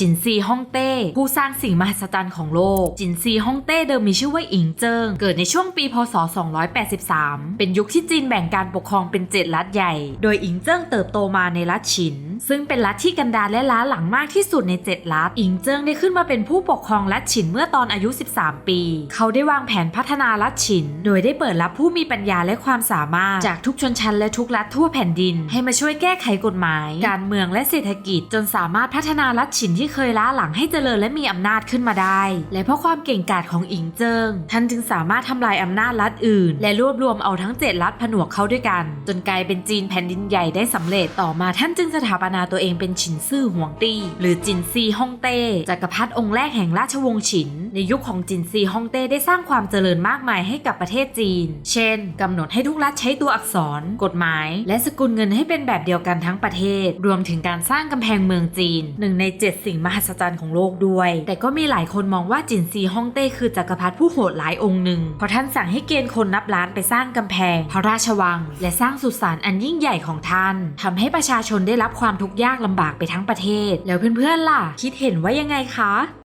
จินซีฮ่องเต้ ผู้สร้างสิ่งมหัศจรรย์ของโลก จินซีฮ่องเต้เดิมมีชื่อว่าอิงเจิง เกิดในช่วงปีพศ 283 เป็นยุคที่จีนแบ่งการปกครองเป็นเจ็ดรัฐใหญ่ โดยอิงเจิงเติบโตมาในรัฐฉินซึ่งเป็นรัฐที่กันดารและล้าหลังมากที่สุดในเจ็ดรัฐอิงเจิงได้ขึ้นมาเป็นผู้ปกครองรัฐฉินเมื่อตอนอายุ 13 ปี เขาได้วางแผนพัฒนารัฐฉิน โดยได้เปิดรับผู้มีปัญญาและความสามารถ จากทุกชนชั้นและทุกรัฐทั่วแผ่นดิน ให้มาช่วยแก้ไขกฎหมาย การเมืองและเศรษฐกิจ จนสามารถพัฒนารัฐฉินที่เคยล้าหลังให้เจริญและมีอำนาจขึ้นมาได้ และเพราะความเก่งกาจของอิงเจิงท่านจึงสามารถทำลายอำนาจรัฐอื่น และรวบรวมเอาทั้งเจ็ดรัฐผนวกเข้าด้วยกัน จนกลายเป็นจีนแผ่นดินใหญ่ได้สำเร็จต่อมาท่านจึงสถาปปนาตัวเองเป็นฉินซื่อหวงตี้ หรือจินซีฮ่องเต้จักรพรรดิองค์แรกแห่งราชวงศ์ฉิน ในยุคของจินซีฮ่องเต้ได้สร้างความเจริญมากมายให้กับประเทศจีน เช่นกำหนดให้ทุกรัฐใช้ตัวอักษร กฎหมาย และสกุลเงินให้เป็นแบบเดียวกันทั้งประเทศ รวมถึงการสร้างกำแพงเมืองจีนหนึ่งในเจ็ดสิ่งมหัศจรรย์ของโลกด้วย แต่ก็มีหลายคนมองว่าจินซีฮ่องเต้คือจักรพรรดิผู้โหดร้ายองค์หนึ่งเพราะท่านสั่งให้เกณฑ์คนนับล้านไปสร้างกำแพง พระราชวัง และสร้างสุสานอันยิ่งใหญ่ของท่านทำให้ประชาชนได้รับความทุกข์ยากลำบากไปทั้งประเทศ แล้วเพื่อนๆล่ะ คิดเห็นว่ายังไงคะ